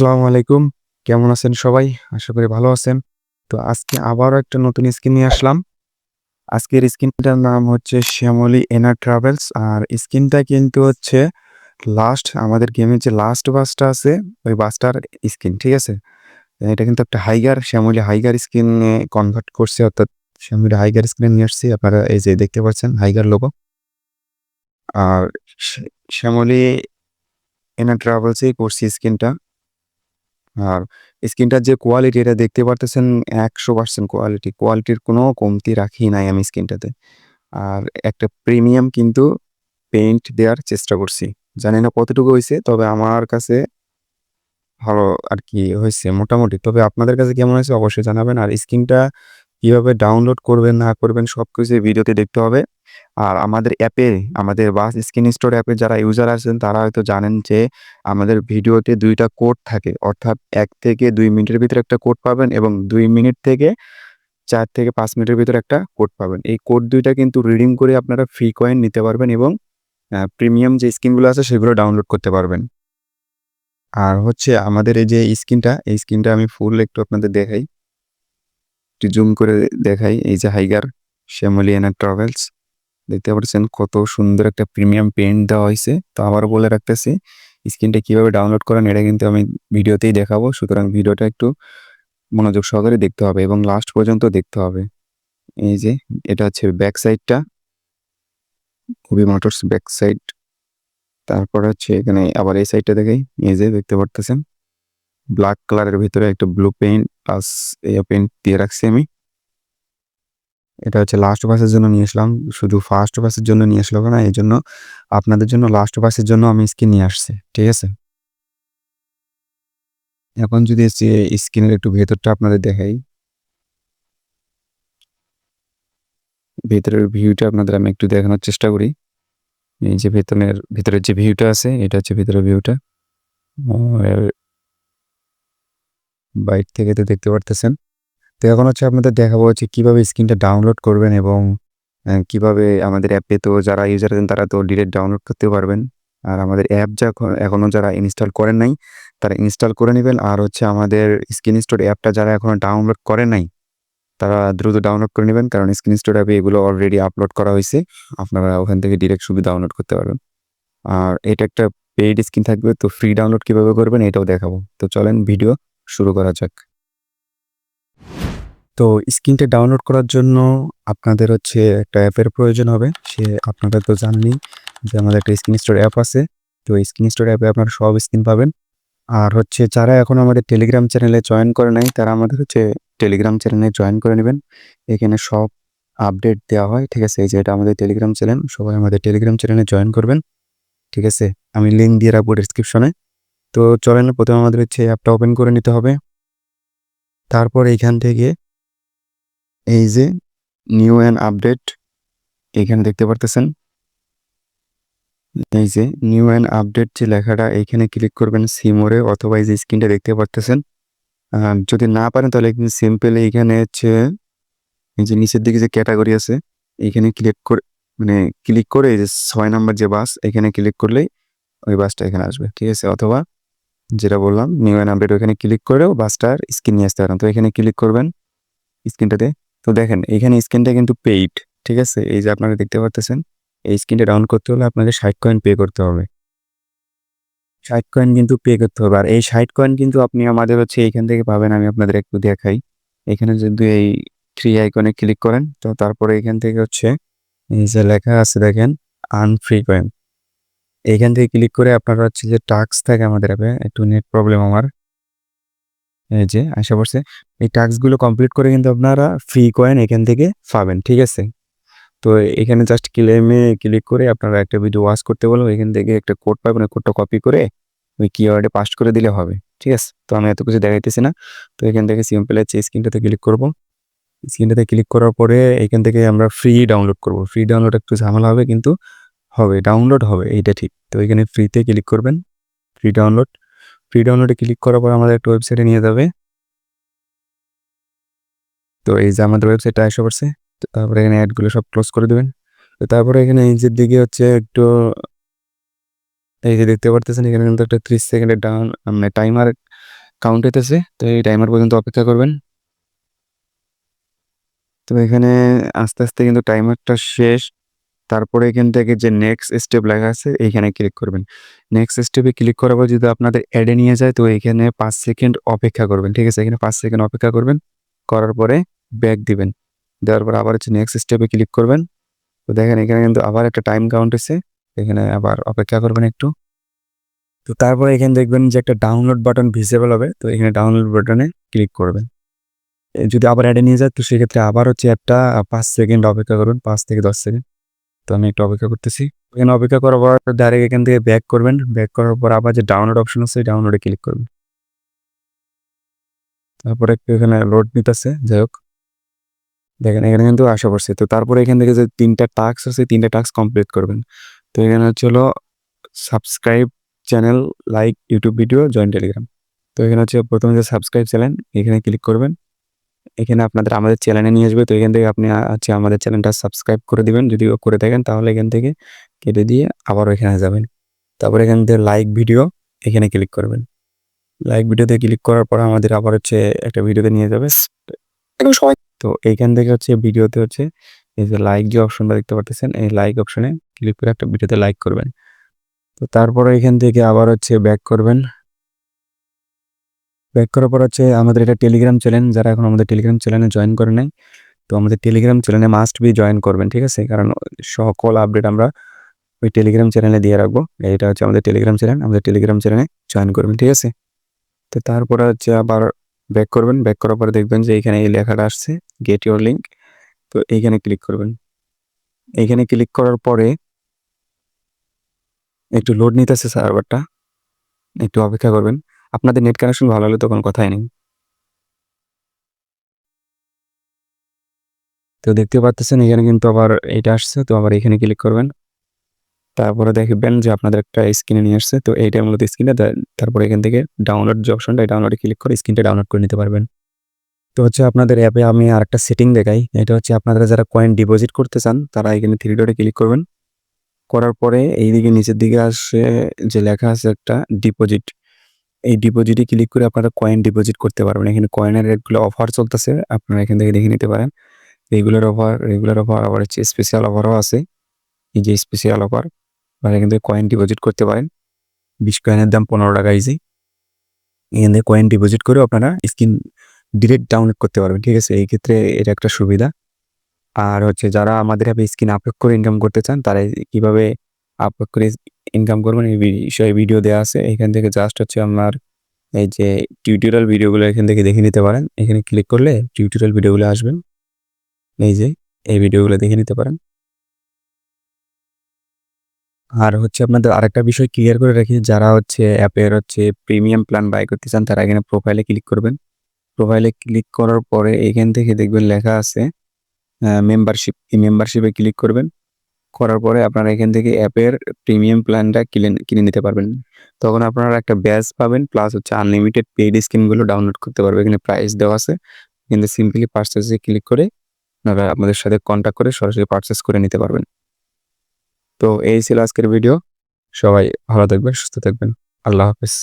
আসসালামু আলাইকুম। কেমন আছেন সবাই? আশা করি ভালো আছেন। তো আজকে আবারও একটা নতুন স্কিন নিয়ে আসলাম। আজকের স্কিনটার নাম হচ্ছে শ্যামলী এনার ট্রাভেলস। আর স্কিনটা কিন্তু হচ্ছে লাস্ট, আমাদের গেমের যে লাস্ট বাসটা আছে, ওই বাসটার স্কিন, ঠিক আছে? এটা কিন্তু একটা হাইগার, শ্যামলী হাইগার স্কিনে কনভার্ট করছে, অর্থাৎ শ্যামলী হাইগার স্কিনে নিয়ে আসছি। আপনারা এই যে দেখতে পাচ্ছেন হাইগার লোগো আর শ্যা- শ্যামলী এনার ট্রাভেলসেই করছি স্কিনটা। আর স্ক্রিনটার যে কোয়ালিটি এটা দেখতে পারতেছেন একশো পার্সেন্ট কোয়ালিটি কোয়ালিটির কোনো কমতি রাখি নাই আমি স্ক্রিনটাতে আর একটা প্রিমিয়াম কিন্তু পেইন্ট দেওয়ার চেষ্টা করছি। জানি না কতটুকু হয়েছে, তবে আমার কাছে ভালো আর কি হয়েছে মোটামুটি। তবে আপনাদের কাছে কেমন হয়েছে অবশ্যই জানাবেন। আর স্কিনটা কীভাবে ডাউনলোড করবেন, না করবেন সব কিছু ভিডিওতে দেখতে হবে। আর আমাদের অ্যাপে আমাদের বাস স্ক্রিন স্টোর অ্যাপে যারা ইউজার আছেন, তারা হয়তো জানেন যে আমাদের ভিডিওতে দুইটা কোড থাকে। অর্থাৎ এক থেকে দুই মিনিটের ভিতরে একটা কোড পাবেন এবং দুই মিনিট থেকে চার থেকে পাঁচ মিনিটের ভিতরে একটা কোড পাবেন। এই কোড দুইটা কিন্তু রিডিং করে আপনারা ফ্রি কয়েন নিতে পারবেন এবং প্রিমিয়াম যে স্কিনগুলো আছে, সেগুলো ডাউনলোড করতে পারবেন। আর হচ্ছে আমাদের এই যে স্ক্রিনটা এই স্ক্রিনটা আমি ফুল একটু আপনাদের দেখাই। একটু জুম করে দেখাই। এই যে হাইগার শ্যামলিয়ানা ট্রাভেলস দেখতে পাচ্ছেন কত সুন্দর একটা প্রিমিয়াম পেন্ট দেওয়া হয়েছে। তো আবার বলে রাখতেছি স্ক্রিনটা কীভাবে ডাউনলোড করেন এটা কিন্তু আমি ভিডিওতেই দেখাবো। সুতরাং ভিডিওটা একটু মনোযোগ সহকারে দেখতে হবে এবং লাস্ট পর্যন্ত দেখতে হবে। এই যে এটা হচ্ছে ব্যাক সাইডটা খুবই মোটরস ব্যাক সাইড তারপর হচ্ছে এখানে আবার এই সাইডটা দেখাই। এই যে দেখতে পারতেছেন। ব্ল্যাক কালারের ভিতরে একটা ব্লু পেইন্ট প্লাস এই পেইন্ট দিয়ে রাখছি আমি। এটা হচ্ছে লাস্ট বাসের জন্য নিয়ে আসলাম। শুধু ফার্স্ট বাসের জন্য নিয়ে আসলো না এই জন্য আপনাদের জন্য লাস্ট বাসের জন্য আমি স্কিন নিয়ে আসছি, ঠিক আছে? এখন যদি স্কিনের একটু ভেতরটা আপনাদের দেখাই। ভেতরের ভিউটা আপনাদের আমি একটু দেখানোর চেষ্টা করি। এই যে ভেতরের ভিতরের যে ভিউটা আছে, এটা হচ্ছে ভিতরের ভিউটা বাইট থেকে তো দেখতে পারতেছেন। তো এখন হচ্ছে আপনাদের দেখাবো হচ্ছে কীভাবে স্ক্রিনটা ডাউনলোড করবেন এবং কীভাবে আমাদের অ্যাপে তো যারা ইউজার আছেন তারা তো ডিরেক্ট ডাউনলোড করতে পারবেন। আর আমাদের অ্যাপ যা এখনও যারা ইনস্টল করেন নাই, তারা ইনস্টল করে নেবেন। আর হচ্ছে আমাদের স্ক্রিন স্টোর অ্যাপটা যারা এখনও ডাউনলোড করে নাই, তারা দ্রুত ডাউনলোড করে নেবেন। কারণ স্ক্রিন স্টোর অ্যাপে এগুলো অলরেডি আপলোড করা হয়েছে। আপনারা ওখান থেকে ডিরেক্ট সুবিধা ডাউনলোড করতে পারবেন। আর এটা একটা পেইড স্ক্রিন থাকবে। তো ফ্রি ডাউনলোড কীভাবে করবেন এটাও দেখাবো। তো চলেন ভিডিও শুরু করা যাক। তো স্ক্রিনটা ডাউনলোড করার জন্য আপনাদের হচ্ছে একটা অ্যাপের প্রয়োজন হবে। সে আপনারা তো জানেনই যে আমাদের একটা স্ক্রিন স্টোর অ্যাপ আছে। তো স্ক্রিন স্টোর অ্যাপে আপনারা সব স্ক্রিন পাবেন। আর হচ্ছে যারা এখন আমাদের টেলিগ্রাম চ্যানেলে জয়েন করে নাই, তারা আমাদের হচ্ছে টেলিগ্রাম চ্যানেলে জয়েন করে নেবেন। এখানে সব আপডেট দেওয়া হয়, ঠিক আছে? এই যে এটা আমাদের টেলিগ্রাম চ্যানেল সবাই আমাদের টেলিগ্রাম চ্যানেলে জয়েন করবেন। ঠিক আছে? আমি লিঙ্ক দিয়ে রাখব ডিসক্রিপশনে তো চলেন, প্রথমে আমাদের হচ্ছে অ্যাপটা ওপেন করে নিতে হবে। তারপর এইখান থেকে এই যে নিউ অ্যান্ড আপডেট এখানে দেখতে পারতেছেন। এই যে নিউ অ্যান্ড আপডেট যে লেখাটা এইখানে ক্লিক করবেন সিমোরে অথবা এই যে স্ক্রিনটা দেখতে পারতেছেন। যদি না পারেন, তাহলে কিন্তু সিম্পল এইখানে হচ্ছে এই যে নিচের দিকে যে ক্যাটাগরি আছে এইখানে ক্লিক করে মানে ক্লিক করে এই যে ছয় নাম্বার যে বাস এখানে ক্লিক করলেই ওই বাসটা এখানে আসবে, ঠিক আছে? অথবা যেটা বললাম নিউ অ্যান্ড আপডেট ওখানে ক্লিক করেও বাসটার স্ক্রিন নিয়ে আসতে পারেন। তো এখানে ক্লিক করবেন স্ক্রিনটাতে তো দেখেন এইখানে স্ক্রিনটা কিন্তু পেইড ঠিক আছে? এই যে আপনারা দেখতে পারতেছেন, এই স্ক্রিনটা ডাউন করতে হলে আপনাকে ষাট কয়েন পে করতে হবে। ষাট কয়েন কিন্তু পে করতে হবে। আর এই ষাট কয়েন কিন্তু আপনি আমাদের হচ্ছে এইখান থেকে পাবেন, আমি আপনাদের একটু দেখাই। এখানে যদি এই থ্রি আইকনে ক্লিক করেন, তো তারপরে এখান থেকে হচ্ছে, এই যে লেখা আছে দেখেন আন ফ্রি কয়েন এইখান থেকে ক্লিক করে আপনারা হচ্ছে যে টাস্ক থাকে আমাদের অ্যাপে একটু নেট প্রবলেম আমার। এই যে, আশা করছে এই টাস্কগুলো কমপ্লিট করে কিন্তু আপনারা ফ্রি কয়েন এখান থেকে পাবেন, ঠিক আছে? তো এখানে জাস্ট ক্লেমে ক্লিক করে আপনারা একটা ভিডিও ওয়াচ করতে বলব, এখান থেকে একটা কোড পাবেন কোডটা কপি করে ওই কিওয়ার্ডে পাস্ট করে দিলে হবে, ঠিক আছে? তো আমি এত কিছু দেখাইতেছি না, তো এখান থেকে সিম্পল হচ্ছে স্ক্রিনটাতে ক্লিক করব। স্ক্রিনটাতে ক্লিক করার পরে এখান থেকে আমরা ফ্রি ডাউনলোড করব। ফ্রি ডাউনলোড একটু ঝামেলা হবে কিন্তু হবে ডাউনলোড হবে, এইটা ঠিক। তো এখানে ফ্রিতে ক্লিক করবেন ফ্রি ডাউনলোড ফ্রি ডাউনলোডে ক্লিক করার পর আমাদের একটা ওয়েবসাইটে নিয়ে যাবে। তো এই যে আমাদের ওয়েবসাইটটা এসে পড়ছে তারপরে এখানে অ্যাডগুলো সব ক্লোজ করে দেবেন। তো তারপরে এখানে নিচের দিকে হচ্ছে একটু, এই যে দেখতে পারতেছেন, এখানে কিন্তু একটা ত্রিশ সেকেন্ডের ডাউন মানে টাইমার কাউন্ট হইতেছে। তো এই টাইমার পর্যন্ত অপেক্ষা করবেন। তো এখানে আস্তে আস্তে কিন্তু টাইমারটা শেষ। তারপরে এখান থেকে যে নেক্সট স্টেপ লেখা আছে, এইখানে ক্লিক করবেন। নেক্সট স্টেপে ক্লিক করার পর যদি আপনাদের অ্যাডে নিয়ে যায়, তো এখানে পাঁচ সেকেন্ড অপেক্ষা করবেন, ঠিক আছে? এখানে পাঁচ সেকেন্ড অপেক্ষা করবেন, করার পরে ব্যাক দিবেন। দেওয়ার পর আবার হচ্ছে নেক্সট স্টেপে ক্লিক করবেন। তো দেখেন, এখানে কিন্তু আবার একটা টাইম কাউন্ট হচ্ছে এখানে আবার অপেক্ষা করবেন একটু। তো তারপরে এখানে দেখবেন যে একটা ডাউনলোড বাটন ভিজিবল হবে, তো এখানে ডাউনলোড বাটনে ক্লিক করবেন। যদি আবার অ্যাডে নিয়ে যায়, তো সেক্ষেত্রে আবার হচ্ছে একটা পাঁচ সেকেন্ড অপেক্ষা করবেন, পাঁচ থেকে দশ সেকেন্ড তো আমি একটু অপেক্ষা করতেছি। এখানে অপেক্ষা করার পর ডাইরেক্ট এখান থেকে ব্যাক করবেন। ব্যাক করার পর আবার যে ডাউনলোড অপশন আছে ডাউনলোডে ক্লিক করবেন। তারপরে একটু এখানে লোড নিতেছে, যাই হোক। দেখেন, এখানে কিন্তু আশা করছে। তো তারপরে এখান থেকে যে তিনটা টাস্ক আছে, তিনটা টাস্ক কমপ্লিট করবেন। তো এখানে হচ্ছে হলো subscribe channel like YouTube video join Telegram তো এখানে হচ্ছে প্রথমে যে সাবস্ক্রাইব চ্যানেল এখানে ক্লিক করবেন। এখানে আপনাদের আমাদের চ্যানেলে নিয়ে আসবে। তো এখান থেকে আপনি হচ্ছে আমাদের চ্যানেলটা সাবস্ক্রাইব করে দিবেন। যদি করে থাকেন, তাহলে এখান থেকে কেটে দিয়ে আবার এখানে যাবেন। তারপরে এখান থেকে লাইক ভিডিও এখানে ক্লিক করবেন। লাইক ভিডিওতে ক্লিক করার পর আমাদের আবার হচ্ছে একটা ভিডিওতে নিয়ে যাবে। সবাই। তো এইখান থেকে হচ্ছে ভিডিওতে হচ্ছে এই যে লাইক যে অপশনটা দেখতে পারতেছেন, এই লাইক অপশনে ক্লিক করে একটা ভিডিওতে লাইক করবেন। তো তারপরে এখান থেকে আবার হচ্ছে ব্যাক করবেন। ব্যাক করার পর হচ্ছে আমাদের এটা টেলিগ্রাম চ্যানেল যারা এখন আমাদের টেলিগ্রাম চ্যানেলে জয়েন করে নেয় তো আমাদের টেলিগ্রাম চ্যানেলে মাস্ট বি জয়েন করবেন, ঠিক আছে? কারণ সকল আপডেট আমরা ওই টেলিগ্রাম চ্যানেলে দিয়ে রাখব। এটা হচ্ছে আমাদের টেলিগ্রাম চ্যানেল আমাদের টেলিগ্রাম চ্যানেলে জয়েন করবেন, ঠিক আছে? তো তারপরে হচ্ছে আবার ব্যাক করবেন। ব্যাক করার পরে দেখবেন যে এখানে এই লেখাটা আসছে গেট ইউর লিঙ্ক তো এইখানে ক্লিক করবেন। এইখানে ক্লিক করার পরে একটু লোড নিতেছে সার্ভারটা একটু অপেক্ষা করবেন। আপনাদের নেট কানেকশন ভালো হলে তখন কথাই নেই। তো দেখতে পাচ্ছেন এখানে কিন্তু আবার এটা আসছে, তো আবার এখানে ক্লিক করবেন। তারপরে দেখবেন যে আপনাদের একটা স্ক্রিনে নিয়ে আসছে, তো এইটার মূলত স্ক্রিনে তারপরে এখান থেকে ডাউনলোড যে অপশনটা ডাউনলোডে ক্লিক করে স্ক্রিনটা ডাউনলোড করে নিতে পারবেন। তো হচ্ছে আপনাদের অ্যাপে আমি আর একটা সেটিং দেখাই, এটা হচ্ছে আপনারা যারা কয়েন ডিপোজিট করতে চান, তারা এখানে থ্রি ডটে ক্লিক করবেন। করার পরে এইদিকে নিচের দিকে আসে যে লেখা আছে একটা ডিপোজিট এই ডিপোজিটে ক্লিক করে আপনারা কয়েন ডিপোজিট করতে পারবেন। এখানে কয়েনের রেটগুলো অফার চলতেছে, আপনারা এখান থেকে দেখে নিতে পারেন। রেগুলার অফার রেগুলার অফার আবার হচ্ছে স্পেশাল অফারও আছে। এই যে স্পেশাল অফার আপনারা এখান থেকে কয়েন ডিপোজিট করতে পারেন। বিশ কয়েনের দাম পনেরো টাকা ইজি এখান থেকে কয়েন ডিপোজিট করে আপনারা স্ক্রিন ডিরেক্ট ডাউনলোড করতে পারবেন, ঠিক আছে? এই ক্ষেত্রে এটা একটা সুবিধা। আর হচ্ছে যারা আমাদের অ্যাপে স্ক্রিন আপলোড করে ইনকাম করতে চান, তারা কীভাবে আপলোড করে ইনকাম করবেন, এই বিষয়ে ভিডিও দেওয়া আছে। এখান থেকে জাস্ট হচ্ছে আপনার এই যে টিউটোরিয়াল ভিডিওগুলো এখান থেকে দেখে নিতে পারেন। এখানে ক্লিক করলে টিউটোরিয়াল ভিডিওগুলো আসবেন এই যে, এই ভিডিওগুলো দেখে নিতে পারেন। আর হচ্ছে আপনাদের আরেকটা বিষয় ক্লিয়ার করে রাখি, যারা হচ্ছে অ্যাপের হচ্ছে প্রিমিয়াম প্ল্যান বাই করতে চান, তারা এখানে প্রোফাইলে ক্লিক করবেন। প্রোফাইলে ক্লিক করার পরে এখান থেকে দেখবেন লেখা আছে মেম্বারশিপ এই মেম্বারশিপে ক্লিক করবেন। করার পরে আপনারা এখান থেকে অ্যাপের প্রিমিয়াম প্ল্যানটা কিনে কিনে নিতে পারবেন। তখন আপনারা একটা ব্যাচ পাবেন, প্লাস হচ্ছে আনলিমিটেড পেইড স্কিমগুলো ডাউনলোড করতে পারবেন এখানে প্রাইস দেওয়া আছে। কিন্তু সিম্পলি পার্চেসে ক্লিক করে আপনারা আমাদের সাথে কন্ট্যাক্ট করে সরাসরি পার্চেস করে নিতে পারবেন। তো এই ছিল আজকের ভিডিও সবাই ভালো থাকবেন, সুস্থ থাকবেন। আল্লাহ হাফেজ।